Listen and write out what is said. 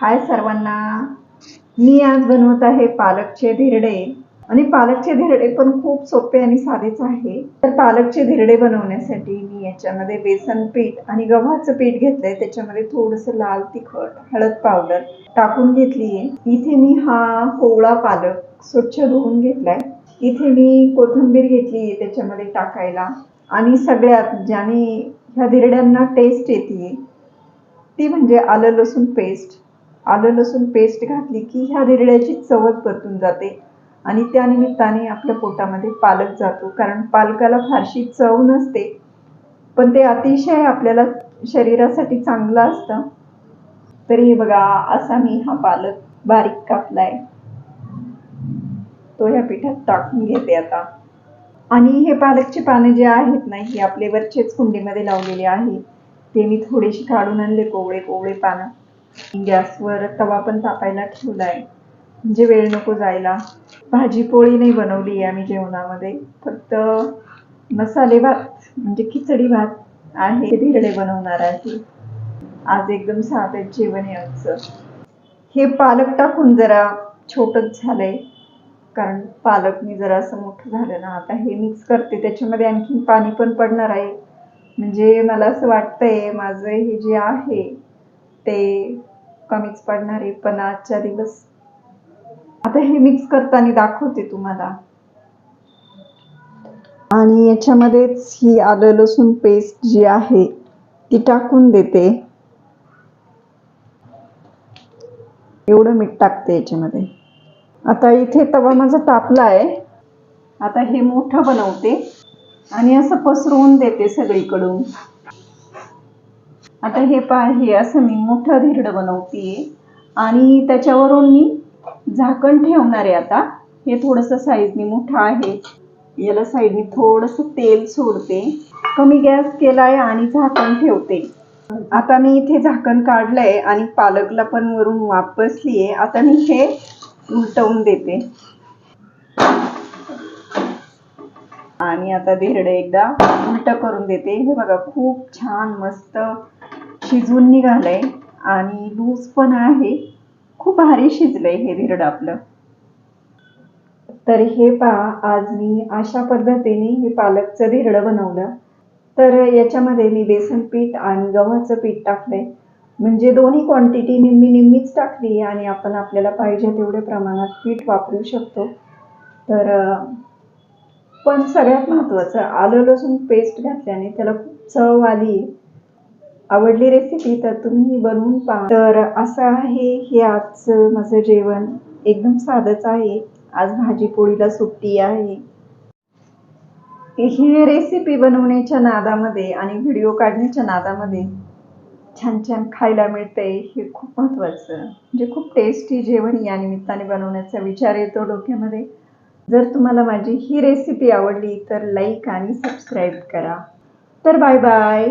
हाय सर्वांना. मी आज बनवत आहे पालकचे धिरडे. आणि पालकचे धिरडे पण खूप सोपे आणि साधेच आहे. तर पालकचे धिरडे बनवण्यासाठी मी याच्यामध्ये बेसन पीठ आणि गव्हाचं पीठ घेतलंय. त्याच्यामध्ये थोडंसं लाल तिखट हळद पावडर टाकून घेतली आहे. इथे मी हा कोवळा पालक स्वच्छ धुवून घेतलाय. इथे मी कोथिंबीर घेतली आहे त्याच्यामध्ये टाकायला. आणि सगळ्यात ज्याने ह्या धिरड्यांना टेस्ट येते ती म्हणजे आलं लसूण पेस्ट आलं लसूण पेस्ट घातली की ह्या रिरड्याची चवच परतून जाते. आणि त्या निमित्ताने आपल्या पोटामध्ये पालक जातो. कारण पालकाला फारशी चव नसते. पण ते अतिशय आपल्याला शरीरासाठी चांगलं असतं. तरी हे बघा असा मी हा पालक बारीक कापलाय. तो ह्या पिठात टाकून घेते आता. आणि हे पालकचे पाने जे आहेत ना हे आपले वरचेच कुंडीमध्ये लावलेले आहे. ते मी थोडेशी काढून आणले कोवळे कोवळे पानं. गॅसवर तवा पण तापायला ठेवलाय. म्हणजे वेळ नको जायला. भाजी पोळी नाही बनवली आहे आम्ही जेवणामध्ये. फक्त मसाले भात म्हणजे खिचडी भात आहे धिरडे बनवणार आहे. आज एकदम साधे जेवण आहे आमचं. हे पालक टाकून जरा छोटंच झालंय. कारण पालक मी जरा असं मोठं झालं ना आता हे मिक्स करते. त्याच्यामध्ये आणखीन पाणी पण पडणार आहे. म्हणजे मला असं वाटतंय माझं हे जे आहे ते कमीच पडणार आहे? पण आजच्या दिवस आता हे मिक्स करताना दाखवते तुम्हाला. आणि याच्यामध्येच ही आलं लसूण पेस्ट जी आहे ती टाकून देते. एवढं मीठ टाकते याच्यामध्ये. आता इथे तवा माझा तापला आहे. आता हे मोठं बनवते. आणि असं पसरवून देते सगळीकडून. आता हे पहा हे असं मी मोठं धिरड बनवते आणि त्याच्यावरून मी झाकण ठेवणार आहे आता. हे थोडंसं साईजनी मोठं आहे. याला साईडनी थोडंसं तेल सोडते. कमी गॅस केलाय आणि झाकण ठेवते. आता मी इथे झाकण काढलंय आणि पालकला पण वरून वापसलीये. आहे आता मी हे उलटवून देते. आणि आता धिरडे एकदा उलट करून देते. हे बघा खूप छान मस्त शिजून निघालंय आणि लूज पण आहे. खूप भारी शिजलंय हे धिरड आपलं. तर हे पहा आज मी अशा पद्धतीने हे पालकचं धिरडं बनवलं. तर याच्यामध्ये मी बेसन पीठ आणि गव्हाचं पीठ टाकलंय. म्हणजे दोन्ही क्वांटिटी निम्मी निम्मीच टाकली आणि आपण आपल्याला पाहिजे तेवढ्या प्रमाणात पीठ वापरू शकतो. तर पण सगळ्यात महत्त्वाचं आलं लसूण पेस्ट घातल्याने त्याला खूप चव आली आवडली रेसिपी तर तुम्ही बनवून पहा. तर असं आहे हे आजचं माझं जेवण. एकदम साधंच आहे. आज भाजी पोळीला सुट्टी आहे. ही रेसिपी बनवण्याच्या नादामध्ये आणि व्हिडिओ काढण्याच्या नादामध्ये छान छान खायला मिळते हे खूप महत्त्वाचं म्हणजे खूप टेस्टी जेवण या निमित्ताने बनवण्याचा विचार येतो डोक्यामध्ये. जर तुम्हाला माझी ही रेसिपी आवडली तर लाईक आणि सबस्क्राईब करा. तर बाय बाय